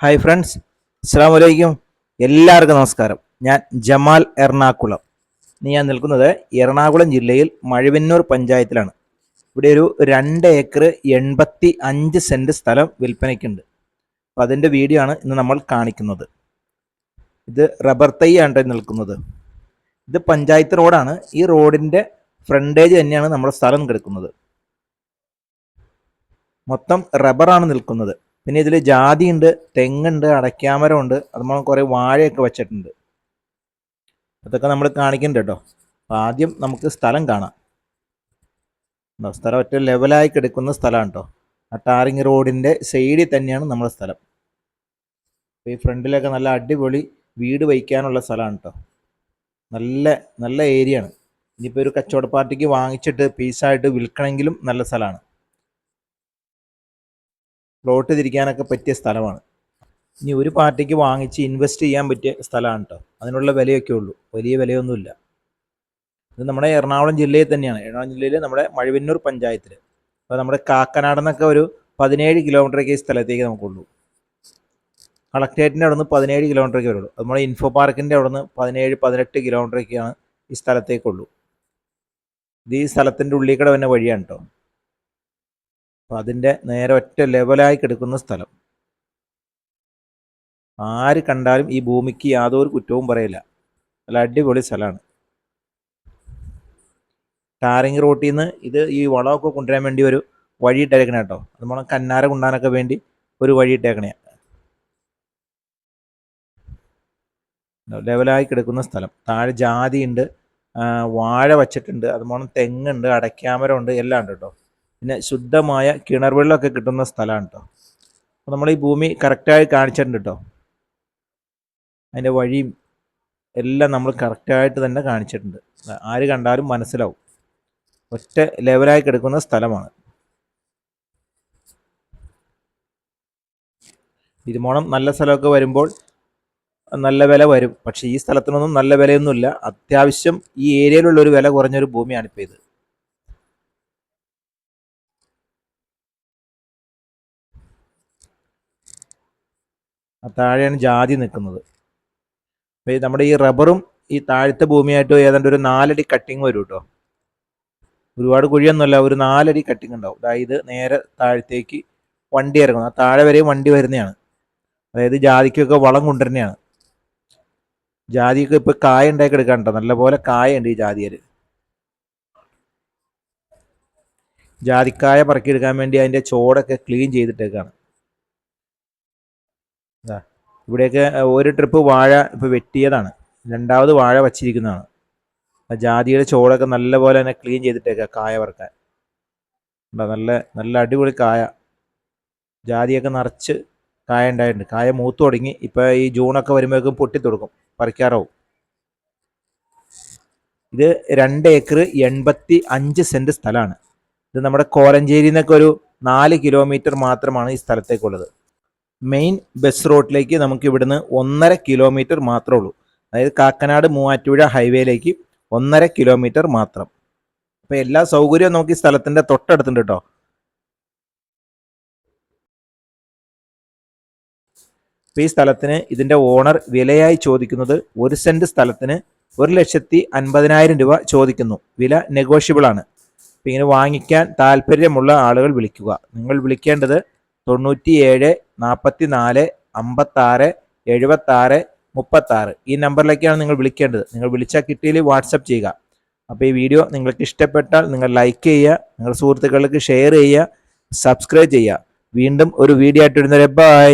Hi friends അസ്സാം വലൈക്കും എല്ലാവർക്കും നമസ്കാരം. ഞാൻ ജമാൽ എറണാകുളം. ഇന്ന് ഞാൻ നിൽക്കുന്നത് എറണാകുളം ജില്ലയിൽ മഴവന്നൂർ പഞ്ചായത്തിലാണ്. ഇവിടെ ഒരു രണ്ട് ഏക്കർ എൺപത്തി അഞ്ച് സെന്റ് സ്ഥലം വിൽപ്പനയ്ക്കുണ്ട്. അപ്പം അതിന്റെ വീഡിയോ ആണ് ഇന്ന് നമ്മൾ കാണിക്കുന്നത്. ഇത് റബ്ബർ തൈയാണ് നിൽക്കുന്നത്. ഇത് പഞ്ചായത്ത് റോഡാണ്. ഈ റോഡിന്റെ ഫ്രണ്ടേജ് തന്നെയാണ് നമ്മുടെ സ്ഥലം കിടക്കുന്നത്. മൊത്തം റബ്ബറാണ് നിൽക്കുന്നത്. പിന്നെ ഇതിൽ ഉണ്ട് തെങ്ങുണ്ട് അടയ്ക്കാമരം ഉണ്ട് അതുപോലെ കുറേ വാഴയൊക്കെ വെച്ചിട്ടുണ്ട്. അതൊക്കെ നമ്മൾ കാണിക്കുന്നുണ്ട് കേട്ടോ. ആദ്യം നമുക്ക് സ്ഥലം കാണാം? സ്ഥലം ഒറ്റ ലെവലായി കിടക്കുന്ന സ്ഥലമാണ് കേട്ടോ. ആ ടാറിങ് റോഡിന്റെ സൈഡിൽ തന്നെയാണ് നമ്മുടെ സ്ഥലം. അപ്പോൾ ഈ ഫ്രണ്ടിലൊക്കെ നല്ല അടിപൊളി വീട് വയ്ക്കാനുള്ള സ്ഥലമാണ് കേട്ടോ. നല്ല നല്ല ഏരിയയാണ്. ഇനിയിപ്പോൾ ഒരു കച്ചവട പാർട്ടിക്ക് വാങ്ങിച്ചിട്ട് പീസായിട്ട് വിൽക്കണമെങ്കിലും നല്ല സ്ഥലമാണ്. പ്ലോട്ട് തിരിക്കാനൊക്കെ പറ്റിയ സ്ഥലമാണ്. ഇനി ഒരു പാർട്ടിക്ക് വാങ്ങിച്ച് ഇൻവെസ്റ്റ് ചെയ്യാൻ പറ്റിയ സ്ഥലമാണ് കേട്ടോ അതിനുള്ള വിലയൊക്കെ ഉള്ളൂ. വലിയ വിലയൊന്നുമില്ല. ഇത് നമ്മുടെ എറണാകുളം ജില്ലയിൽ തന്നെയാണ്. എറണാകുളം ജില്ലയിൽ നമ്മുടെ മഴവന്നൂർ പഞ്ചായത്തിൽ അപ്പോൾ നമ്മുടെ കാക്കനാട് എന്നൊക്കെ ഒരു പതിനേഴ് കിലോമീറ്ററൊക്കെ ഈ സ്ഥലത്തേക്ക് നമുക്കുള്ളൂ. കളക്ടറേറ്റിന്റെ അവിടെ നിന്ന് പതിനേഴ് കിലോമീറ്ററൊക്കെ വരുള്ളൂ. നമ്മുടെ ഇൻഫോ പാർക്കിന്റെ അവിടെ നിന്ന് പതിനേഴ് പതിനെട്ട് കിലോമീറ്ററൊക്കെയാണ് ഈ സ്ഥലത്തേക്കുള്ളൂ. ഇത് ഈ സ്ഥലത്തിന്റെ ഉള്ളിൽ കൂടെ വന്ന വഴിയാണ് കേട്ടോ അപ്പോൾ അതിന്റെ നേരെ ഒറ്റ ലെവലായി കിടക്കുന്ന സ്ഥലം. ആര് കണ്ടാലും ഈ ഭൂമിക്ക് യാതൊരു കുറ്റവും പറയില്ല. നല്ല അടിപൊളി സ്ഥലമാണ്. ടാറിങ് റോട്ടിൽ നിന്ന് ഇത് ഈ വളമൊക്കെ കൊണ്ടുവരാൻ വേണ്ടി ഒരു വഴി ഇട്ടേക്കണേ കേട്ടോ. അത് നമ്മളെ കന്നാര കൊണ്ടാനൊക്കെ വേണ്ടി ഒരു വഴി ഇട്ടേക്കണേ. ലെവലായി കിടക്കുന്ന സ്ഥലം. താഴെ ജാതിയുണ്ട് വാഴ വച്ചിട്ടുണ്ട് അതുപോലെ തെങ്ങുണ്ട് അടയ്ക്കാമരമുണ്ട് എല്ലാം ഉണ്ട് കേട്ടോ. പിന്നെ ശുദ്ധമായ കിണർ വെള്ളമൊക്കെ കിട്ടുന്ന സ്ഥലമാണ് കേട്ടോ അപ്പോൾ നമ്മൾ ഈ ഭൂമി കറക്റ്റായി കാണിച്ചിട്ടുണ്ട് കേട്ടോ അതിന്റെ വഴിയും എല്ലാം നമ്മൾ കറക്റ്റായിട്ട് തന്നെ കാണിച്ചിട്ടുണ്ട്. ആര് കണ്ടാലും മനസ്സിലാവും. ഒറ്റ ലെവലായി കിടക്കുന്ന സ്ഥലമാണ്. ഇരുമോണം നല്ല സ്ഥലമൊക്കെ വരുമ്പോൾ നല്ല വില വരും. പക്ഷേ ഈ സ്ഥലത്തിനൊന്നും നല്ല വിലയൊന്നുമില്ല. അത്യാവശ്യം ഈ ഏരിയയിലുള്ള ഒരു വില കുറഞ്ഞൊരു ഭൂമിയാണ് ഇപ്പോൾ ഇത്. താഴെയാണ് ജാതി നിൽക്കുന്നത്. അപ്പോൾ നമ്മുടെ ഈ റബ്ബറും ഈ താഴത്തെ ഭൂമിയായിട്ടോ ഏതാണ്ട് ഒരു നാലടി കട്ടിങ് വരും കേട്ടോ. ഒരുപാട് കുഴിയൊന്നുമല്ല ഒരു നാലടി കട്ടിങ് ഉണ്ടാവും. അതായത് നേരെ താഴത്തേക്ക് വണ്ടി ഇറങ്ങും ആ താഴെ വരെയും വണ്ടി വരുന്നതാണ്. അതായത് ജാതിക്കൊക്കെ വളം കൊണ്ടുവരുന്നതാണ്. ജാതിയൊക്കെ ഇപ്പോൾ കായ ഉണ്ടാക്കി എടുക്കാൻ കേട്ടോ നല്ലപോലെ കായ ഉണ്ട് ഈ ജാതിയിൽ. ജാതിക്കായ പറക്കിയെടുക്കാൻ വേണ്ടി അതിന്റെ ചോടൊക്കെ ക്ലീൻ ചെയ്തിട്ടേക്കാണ്. ഇവിടെയൊക്കെ ഒരു ട്രിപ്പ് വാഴ ഇപ്പോൾ വെട്ടിയതാണ്. രണ്ടാമത് വാഴ വച്ചിരിക്കുന്നതാണ്. ജാതിയുടെ ചോടൊക്കെ നല്ലപോലെ തന്നെ ക്ലീൻ ചെയ്തിട്ടേക്കുക കായ വറുക്കാൻ. നല്ല നല്ല അടിപൊളി കായ. ജാതിയൊക്കെ നിറച്ച് കായ ഉണ്ടായിട്ടുണ്ട്. കായ മൂത്തു തുടങ്ങി. ഇപ്പോൾ ഈ ജൂണൊക്കെ വരുമ്പോഴേക്കും പൊട്ടി തുടങ്ങും. പറിക്കാറാവും. ഇത് രണ്ട് ഏക്കർ എൺപത്തി അഞ്ച് സെന്റ് സ്ഥലമാണ്. ഇത് നമ്മുടെ കോലഞ്ചേരിയിൽ നിന്നൊക്കെ ഒരു നാല് കിലോമീറ്റർ മാത്രമാണ് ഈ സ്ഥലത്തേക്കുള്ളത്. മെയിൻ ബസ് റോഡിലേക്ക് നമുക്ക് ഇവിടുന്ന് ഒന്നര കിലോമീറ്റർ മാത്രമേ ഉള്ളൂ. അതായത് കാക്കനാട് മൂവാറ്റുപുഴ ഹൈവേയിലേക്ക് ഒന്നര കിലോമീറ്റർ മാത്രം. അപ്പോൾ എല്ലാ സൗകര്യവും നമുക്ക് ഈ സ്ഥലത്തിന്റെ തൊട്ടടുത്തുണ്ട് കേട്ടോ അപ്പോൾ ഈ സ്ഥലത്തിന് ഇതിന്റെ ഓണർ വിലയായി ചോദിക്കുന്നത് ഒരു സെന്റ് സ്ഥലത്തിന് ഒരു ലക്ഷത്തി അൻപതിനായിരം രൂപ ചോദിക്കുന്നു. വില നെഗോഷ്യബിൾ ആണ്. ഇങ്ങനെ വാങ്ങിക്കാൻ താല്പര്യമുള്ള ആളുകൾ വിളിക്കുക. നിങ്ങൾ വിളിക്കേണ്ടത് തൊണ്ണൂറ്റി ഏഴ് നാൽപ്പത്തി നാല് അമ്പത്താറ് എഴുപത്താറ് മുപ്പത്താറ്. ഈ നമ്പറിലേക്കാണ് നിങ്ങൾ വിളിക്കേണ്ടത്. നിങ്ങൾ വിളിച്ചാൽ കിട്ടിയിൽ വാട്സപ്പ് ചെയ്യുക. അപ്പോൾ ഈ വീഡിയോ നിങ്ങൾക്ക് ഇഷ്ടപ്പെട്ടാൽ നിങ്ങൾ ലൈക്ക് ചെയ്യുക നിങ്ങളുടെ സുഹൃത്തുക്കൾക്ക് ഷെയർ ചെയ്യുക സബ്സ്ക്രൈബ് ചെയ്യുക. വീണ്ടും ഒരു വീഡിയോ ആയിട്ട് വരുന്നവരെ ബൈ.